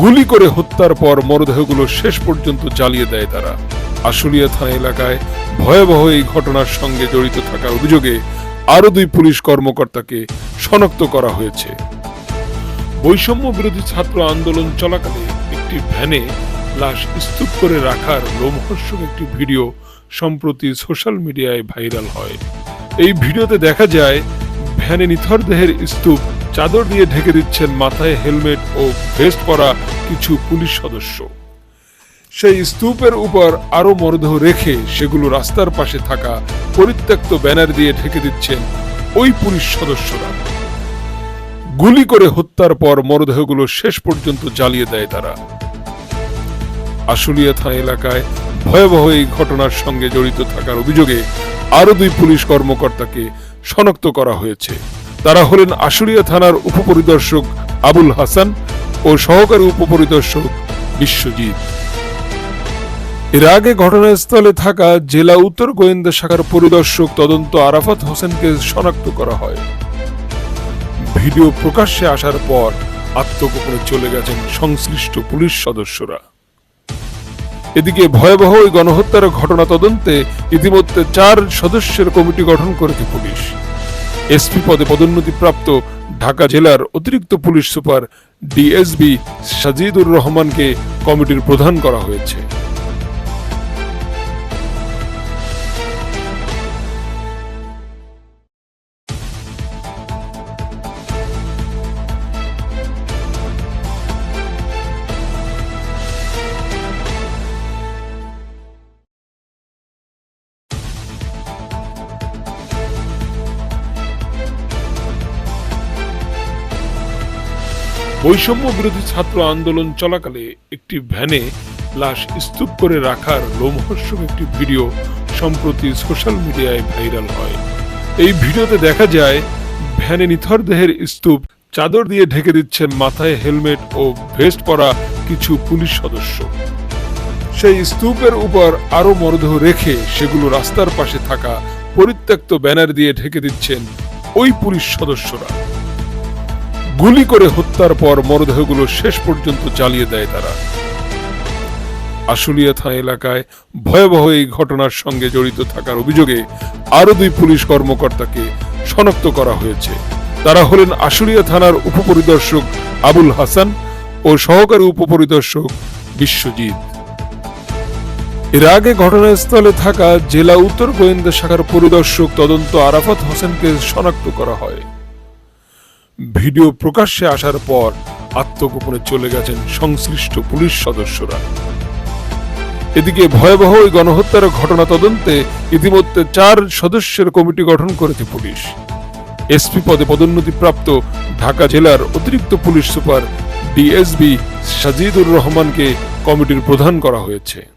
গুলি করে হত্যার পর মরদেহগুলো শেষ পর্যন্ত জ্বালিয়ে দেয় তারা। আশুলিয়া থানা এলাকায় ভয়াবহ এই ঘটনার সঙ্গে জড়িত থাকার অভিযোগে আরও দুই পুলিশ কর্মকর্তাকে শনাক্ত করা হয়েছে। বৈষম্য বিরোধী ছাত্র আন্দোলন চলাকালে একটি ভ্যানে লাশ স্তূপ করে রাখার লোমহর্ষক একটি ভিডিও সম্প্রতি সোশ্যাল মিডিয়ায় ভাইরাল হয়। এই ভিডিওতে দেখা যায়, ভ্যানে নিথর দেহের স্তূপ চাদর দিয়ে ঢেকে দিচ্ছেন মাথায় হেলমেট ও ভেস্ট পরা কিছু পুলিশ সদস্য। সেই স্তূপের উপর আরও মরদেহ রেখে সেগুলো রাস্তার পাশে থাকা পরিত্যক্ত ব্যানার দিয়ে ঢেকে দিচ্ছেন ওই পুলিশ সদস্যরা। গুলি করে হত্যার পর মরদেহগুলো শেষ পর্যন্ত জ্বালিয়ে দেয় তারা। আশুলিয়া থানা এলাকায় ভয়াবহ এই ঘটনার সঙ্গে জড়িত থাকার অভিযোগে আরও দুই পুলিশ কর্মকর্তাকে শনাক্ত করা হয়েছে। তারা হলেন আশুলিয়া থানার উপপরিদর্শক আবুল হাসান ও সহকারী উপপরিদর্শক বিশ্বজিৎ। এর আগে ঘটনাস্থলে থাকা জেলা উত্তর গোয়েন্দা শাখার পরিদর্শক তদন্ত আরাফাত হোসেনকে শনাক্ত করা হয়। ভিডিও প্রকাশ্যে আসার পর আত্মগোপনে চলে গেছেন সংশ্লিষ্ট পুলিশ সদস্যরা। এদিকে ভয়াবহ ওই গণহত্যার ঘটনা তদন্তে ইতিমধ্যে চার সদস্যের কমিটি গঠন করেছে পুলিশ। এসপি পদে পদোন্নতিপ্রাপ্ত ঢাকা জেলার অতিরিক্ত পুলিশ সুপার ডিএসবি সাজিদুর রহমানকে কমিটির প্রধান করা হয়েছে। বৈষম্য বিরোধী ছাত্র আন্দোলন চলাকালে একটি ভ্যানে লাশ স্তূপ করে রাখার লোমহর্ষক একটি ভিডিও সম্প্রতি সোশ্যাল মিডিয়ায় ভাইরাল হয়। এই ভিডিওতে দেখা যায়, ভ্যানে নিথর দেহের স্তূপ চাদর দিয়ে ঢেকে দিচ্ছেন মাথায় হেলমেট ও ভেস্ট পরা কিছু পুলিশ সদস্য। সেই স্তূপের উপর আরও মরদেহ রেখে সেগুলো রাস্তার পাশে থাকা পরিত্যক্ত ব্যানার দিয়ে ঢেকে দিচ্ছেন ওই পুলিশ সদস্যরা। গুলি করে হত্যার পর মরদেহগুলো শেষ পর্যন্ত জ্বালিয়ে দেয় তারা। আশুলিয়া থানা এলাকায় ভয়াবহ এই ঘটনার সঙ্গে জড়িত থাকার অভিযোগে আরও দুই পুলিশ কর্মকর্তাকে শনাক্ত করা হয়েছে। তারা হলেন আশুলিয়া থানার উপপরিদর্শক আবুল হাসান ও সহকারী উপপরিদর্শক বিশ্বজিৎ। এর আগে ঘটনাস্থলে থাকা জেলা উত্তর গোয়েন্দা শাখার পরিদর্শক তদন্ত আরাফাত হোসেনকে শনাক্ত করা হয়। ভিডিও প্রকাশ্যে আসার পর আত্মগোপনে চলে গেছেন সংশ্লিষ্ট পুলিশ সদস্যরা। এদিকে ভয়াবহ ওই গণহত্যার ঘটনা তদন্তে ইতিমধ্যে চার সদস্যের কমিটি গঠন করেছে পুলিশ। এসপি পদে পদোন্নতিপ্রাপ্ত ঢাকা জেলার অতিরিক্ত পুলিশ সুপার ডিএসবি সাজিদুর রহমানকে কমিটির প্রধান করা হয়েছে।